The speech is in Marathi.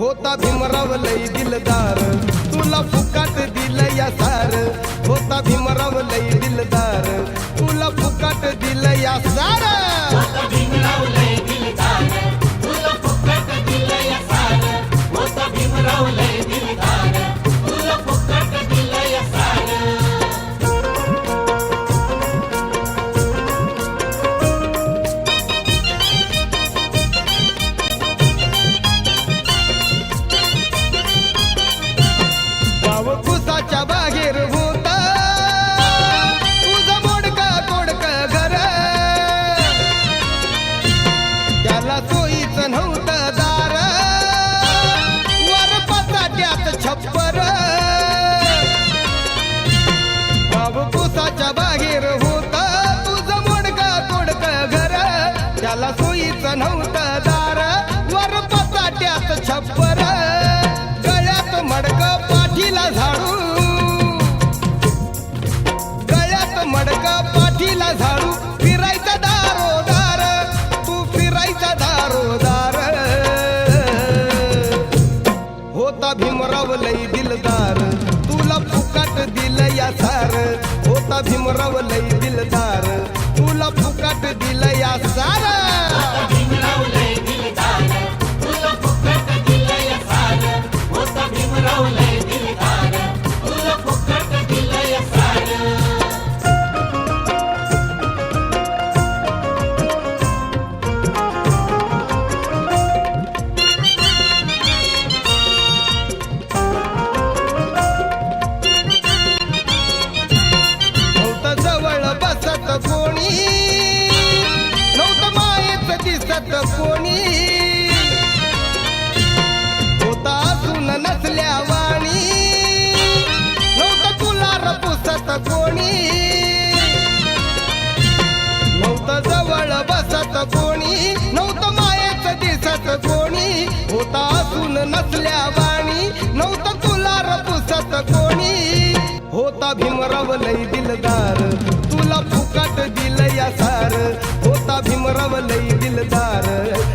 होता भीमराव लई दिलदार. तुला फुकाट दिलं या सार. होता भीमराव लई दिलदार. तुला फुकाट दिलं या सार. सोयीच नव्हतं दार. वर पसाट्यात छप्पर. गाव बाहेर होत तुझं मोडक तोडक घर. त्याला सोयीच नव्हतं दार. वर पसाट्यात छप्पर. गळ्यात मडक पाठीला झाडू. गळ्यात मडक पाठीला झाडू. दिलदार. तुला फुकाट दिल या सार. होता भीमराव लई दिलदार. तुला फुकाट दिल या सार. त्यात कोणी होता असून नसल्या वाणी. नव्हतं तुला रपुसत कोणी. नव्हतं जवळ बसत कोणी. नव्हतं मायेच दिसत कोणी. होता असून नसल्या वाणी. नव्हतं तुला रपुसत कोणी. होता भीमराव लई दिलदार. तुला फुकट दिल या सार होता भीमराव लई दिलदार